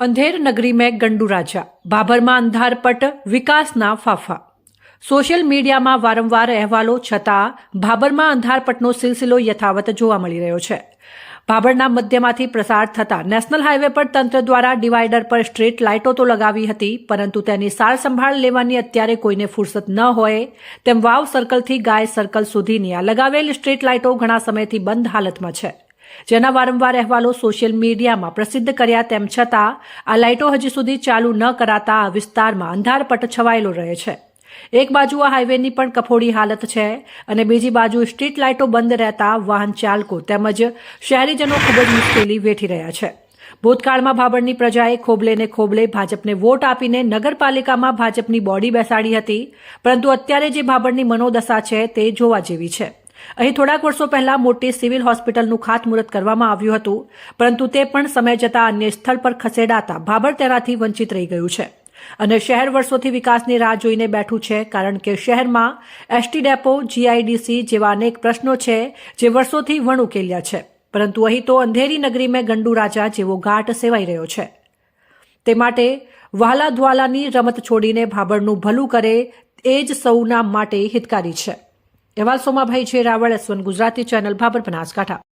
અંધેર નગરી મેં ગંડુ રાજા. બાબરમાં અંધારપટ, વિકાસના ફાફા. સોશિયલ મીડિયામાં વારંવાર અહેવાલો છતાં ભાબરમાં અંધારપટનો સિલસિલો યથાવત જોવા મળી રહ્યો છે. ભાબરના મધ્યમાંથી પ્રસાર થતા નેશનલ હાઈવે પર તંત્ર દ્વારા ડિવાઈડર પર સ્ટ્રીટ લાઇટો તો લગાવી હતી, પરંતુ તેની સાર સંભાળ લેવાની અત્યારે કોઈને ફુરસત ન હોય, તેમ વાવ સર્કલથી ગાય સર્કલ સુધીની આ લગાવેલ સ્ટ્રીટ લાઇટો ઘણા સમયથી બંધ હાલતમાં છે. જેના વારંવાર અહેવાલો સોશિયલ મીડિયામાં પ્રસિદ્ધ કર્યા તેમ છતાં, આ લાઇટો હજી સુધી ચાલુ ન કરાતા આ વિસ્તારમાં અંધારપટ છવાયેલો રહે છે. એક બાજુ આ હાઈવેની પણ કફોડી હાલત છે અને બીજી બાજુ સ્ટ્રીટ લાઇટો બંધ રહેતા વાહન ચાલકો તેમજ શહેરીજનો ખૂબ જ મુશ્કેલી વેઠી રહ્યા છે. ભૂતકાળમાં ભાભડની પ્રજાએ ખોબલેને ખોબલે ભાજપને વોટ આપીને નગરપાલિકામાં ભાજપની બોડી બેસાડી હતી, પરંતુ અત્યારે જે ભાભડની મનોદશા છે તે જોવા જેવી છે. અહીં થોડાક વર્ષો પહેલા મોટી સિવિલ હોસ્પિટલનું ખાતમુહૂર્ત કરવામાં આવ્યું હતું, પરંતુ તે પણ સમય જતાં અન્ય સ્થળ પર ખસેડાતા ભાભર તેનાથી વંચિત રહી ગયું છે. અને શહેર વર્ષોથી વિકાસની રાહ જોઈને બેઠું છે, કારણ કે શહેરમાં એસટી ડેપો, જીઆઈડીસી જેવા અનેક પ્રશ્નો છે, જે વર્ષોથી વણ ઉકેલ્યા છે. પરંતુ અહીં તો અંધેરી નગરી મેં ગંડુ રાજા જેવો ઘાટ સેવાઈ રહ્યો છે. તે માટે વહાલા ધ્વાલાની રમત છોડીને ભાબરનું ભલું કરે એ જ સૌના માટે હિતકારી છે. અહેવાલ સોમાભાઈ છે. Raval S one Gujarati channel Bhabhar Banaskantha.